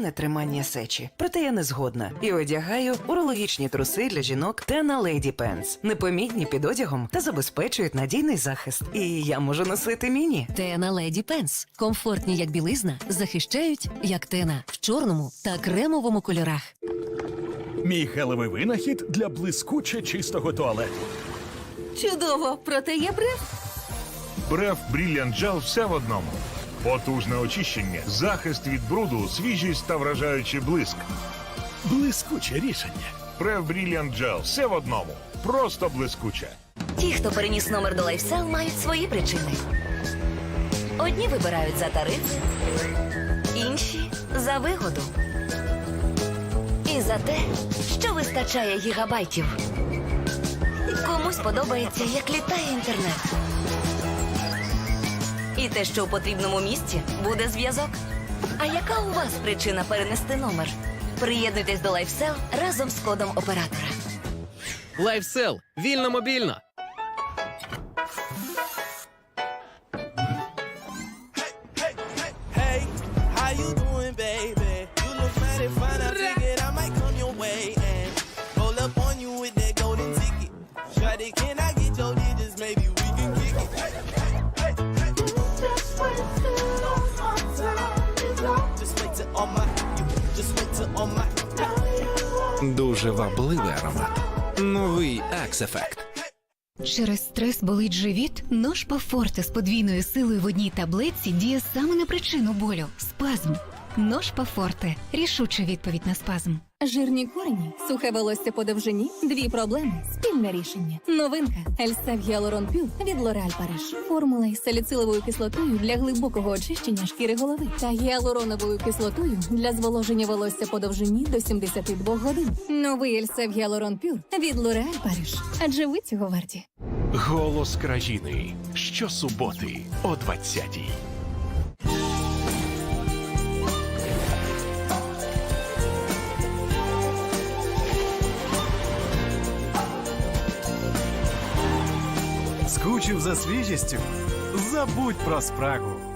Нетримання сечі, проте я не згодна і одягаю урологічні труси для жінок Тена Lady Pants. Непомітні під одягом та забезпечують надійний захист. І я можу носити міні. Тена Леді Пенс. Комфортні як білизна, захищають як тена в чорному та кремовому кольорах. Мій гелевий винахід для блискуче чистого туалету. Чудово, проте є бриф. Бреф Brilliant Gel все в одному. Потужне очищення, захист від бруду, свіжість та вражаючий блиск. Блискуче рішення. Бреф Brilliant Gel все в одному. Просто блискуче. Ті, хто переніс номер до лайфсел, мають свої причини. Одні вибирають за тариф, інші за вигоду. І за те, що вистачає гігабайтів. Комусь подобається, як літає інтернет. І те, що у потрібному місці буде зв'язок. А яка у вас причина перенести номер? Приєднуйтесь до лайфсел разом з кодом оператора. Лайфсел. Вільно мобільно. Can I get your digits? Maybe we can kick it. Дуже вабливий аромат. Новий ексефект. Через стрес болить живіт? Нож Форте з подвійною силою в одній таблетці діє саме на причину болю спазм. Нож Форте – рішуча відповідь на спазм. Жирні корені, сухе волосся по довжині, дві проблеми, спільне рішення. Новинка Ельсев Гіалурон Пюр від L'Oréal Париж. Формула із саліциловою кислотою для глибокого очищення шкіри голови та гіалуроновою кислотою для зволоження волосся по довжині до 72 годин. Новий Ельсев Гіалурон Пюр від L'Oréal Париж. Адже ви цього варті. Голос країни. Щосуботи о 20-й. Скучив за свіжістю? Забудь про спрагу.